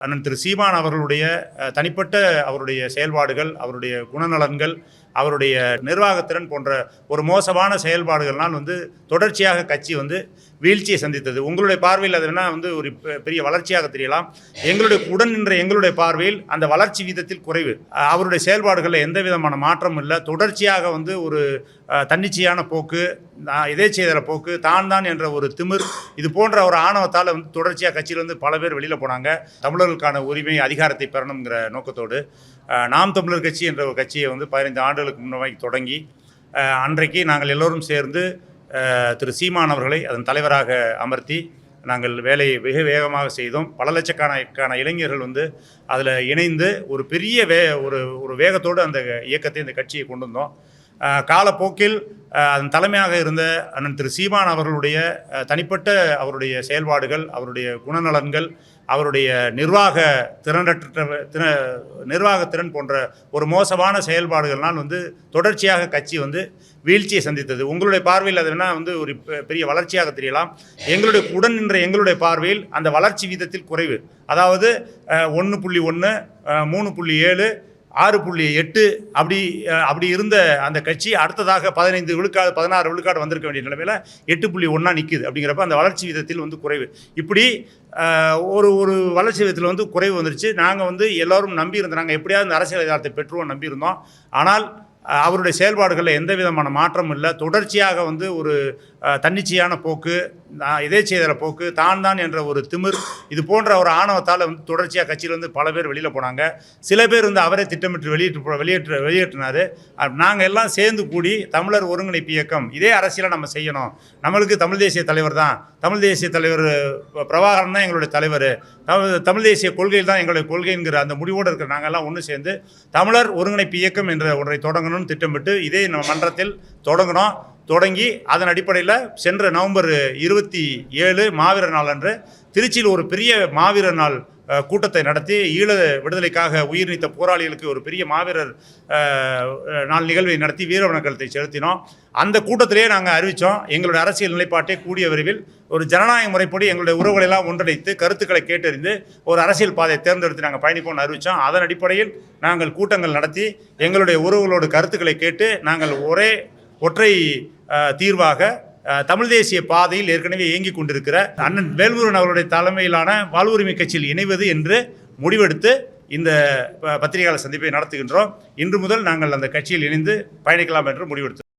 அண்ணன் திரு சீமான் அவர்களுடைய தனிப்பட்ட அவருடைய செயல்பாடுகள் அவருடைய குணநலன்கள் அவருடைய நிர்வாகத்திறன் போன்ற ஒரு மோசமான செயல்பாடுகள்னால் வந்து தொடர்ச்சியாக கட்சி வந்து வீழ்ச்சியை சந்தித்தது. உங்களுடைய பார்வையில் அது என்ன? வந்து ஒரு பெ- பெரிய வளர்ச்சியாக தெரியலாம். எங்களுடைய உடன் நின்ற எங்களுடைய பார்வையில் அந்த வளர்ச்சி வீதத்தில் குறைவு. அவருடைய செயல்பாடுகளில் எந்த விதமான மாற்றமும் இல்லை. தொடர்ச்சியாக வந்து ஒரு தன்னிச்சையான போக்கு நான் போக்கு தான் தான் என்ற ஒரு திமிர் இது போன்ற ஒரு ஆணவத்தால் வந்து தொடர்ச்சியாக கட்சியிலேருந்து பல பேர் வெளியில் போனாங்க. தமிழர்களுக்கான உரிமை அதிகாரத்தை பெறணுங்கிற நோக்கத்தோடு நாம் தமிழர் கட்சி என்ற ஒரு கட்சியை வந்து பதினைந்து ஆண்டு ஆண்டுகளுக்கு முன்னாடி தொடங்கி அன்றைக்கு நாங்கள் எல்லோரும் சேர்ந்து திரு சீமான் அவர்களை அதன் தலைவராக அமர்த்தி நாங்கள் வேலையை வெக வேகமாக செய்தோம். பல லட்சக்கணக்கான இளைஞர்கள் வந்து அதில் இணைந்து ஒரு பெரிய வே ஒரு ஒரு வேகத்தோடு அந்த இயக்கத்தை இந்த கட்சியை கொண்டு வந்தோம். காலப்போக்கில் அதன் தலைமையாக இருந்த அண்ணன் திரு சீமான் அவர்களுடைய தனிப்பட்ட அவருடைய செயல்பாடுகள் அவருடைய குணநலன்கள் அவருடைய நிர்வாக திறனற்ற திற நிர்வாகத்திறன் போன்ற ஒரு மோசமான செயல்பாடுகள்னால் வந்து தொடர்ச்சியாக கட்சி வந்து வீழ்ச்சியை சந்தித்தது. உங்களுடைய பார்வையில் அது என்ன வந்து ஒரு பெ- பெரிய வளர்ச்சியாக தெரியலாம். எங்களுடைய உடன் நின்ற எங்களுடைய பார்வையில் அந்த வளர்ச்சி வீதத்தில் குறைவு. அதாவது ஒன்று புள்ளி ஒன்று மூணு புள்ளி ஏழு ஆறு புள்ளி எட்டு அப்படி அப்படி இருந்த அந்த கட்சி அடுத்ததாக பதினைந்து விழுக்காடு பதினாறு விழுக்காடு வந்திருக்க வேண்டிய நிலைமையில் எட்டு புள்ளி ஒன்றா நிற்குது அப்படிங்கிறப்ப அந்த வளர்ச்சி விதத்தில் வந்து குறைவு. இப்படி ஒரு ஒரு வளர்ச்சி விதத்தில் வந்து குறைவு வந்துருச்சு. நாங்கள் வந்து எல்லோரும் நம்பியிருந்தோம் நாங்கள் எப்படியாவது இந்த அரசியல் அதிகாரத்தை பெற்றுவோம் நம்பியிருந்தோம் ஆனால் அவருடைய செயல்பாடுகளில் எந்த விதமான மாற்றமும் இல்லை. தொடர்ச்சியாக வந்து ஒரு தன்னிச்சையான போக்கு நான் போக்கு தான் தான் என்ற ஒரு திமிர் இது போன்ற ஒரு ஆணவத்தால் வந்து தொடர்ச்சியாக கட்சியிலேருந்து பல பேர் வெளியில் போனாங்க. சில பேர் வந்து அவரே திட்டமிட்டு வெளியிட்டு போ- வெளியேற்ற வெளியேற்றினார். நாங்கள் எல்லாம் சேர்ந்து கூடி தமிழர் ஒருங்கிணைப்பு இயக்கம் இதே அரசியலை நம்ம செய்யணும். நம்மளுக்கு தமிழ் தேசிய தலைவர் தான். தமிழ் தேசிய தலைவர் பிரபாகரன் தான் எங்களுடைய தலைவர். தமிழ் தமிழ் தேசிய கொள்கையில் தான் எங்களுடைய கொள்கைங்கிற அந்த முடிவோடு இருக்கிற நாங்கள் எல்லாம் ஒன்று சேர்ந்து தமிழர் ஒருங்கிணைப்பு இயக்கம் என்ற ஒன்றை தொடங்கணும்னு திட்டமிட்டு இதே நம்ம மன்றத்தில் தொடங்கினோம் தொடங்கி அதன் அடிப்படையில் சென்ற நவம்பர் இருபத்தி ஏழு மாவீரர் நாள் அன்று திருச்சியில் ஒரு பெரிய மாவீரர் நாள் கூட்டத்தை நடத்தி ஈழ விடுதலைக்காக உயிர் நீத்த போராளிகளுக்கு ஒரு பெரிய மாவீரர் நாள் நிகழ்வை நடத்தி வீர வணக்கத்தை செலுத்தினோம். அந்த கூட்டத்திலேயே நாங்கள் அறிவித்தோம் எங்களுடைய அரசியல் நிலைப்பாட்டை கூடிய விரைவில் ஒரு ஜனநாயக முறைப்படி எங்களுடைய உறவுகளை எல்லாம் ஒன்றிணைத்து கருத்துக்களை கேட்டறிந்து ஒரு அரசியல் பாதையை தேர்ந்தெடுத்து நாங்கள் பயணிப்போம்னு அறிவித்தோம் அதன் அடிப்படையில் நாங்கள் கூட்டங்கள் நடத்தி எங்களுடைய உறவுகளோடு கருத்துக்களை கேட்டு நாங்கள் ஒரே ஒற்றை தீர்வாக தமிழ் தேசிய பாதையில் ஏற்கனவே இயங்கிக் கொண்டிருக்கிற அண்ணன் வேல்முருகன் அவருடைய தலைமையிலான வாழ்வுரிமை கட்சியில் இணைவது என்று முடிவெடுத்து இந்த ப- பத்திரிகையாளர் சந்திப்பை நடத்துகின்றோம். இன்று முதல் நாங்கள் அந்த கட்சியில் இணைந்து பயணிக்கலாம் என்று முடிவெடுத்தோம்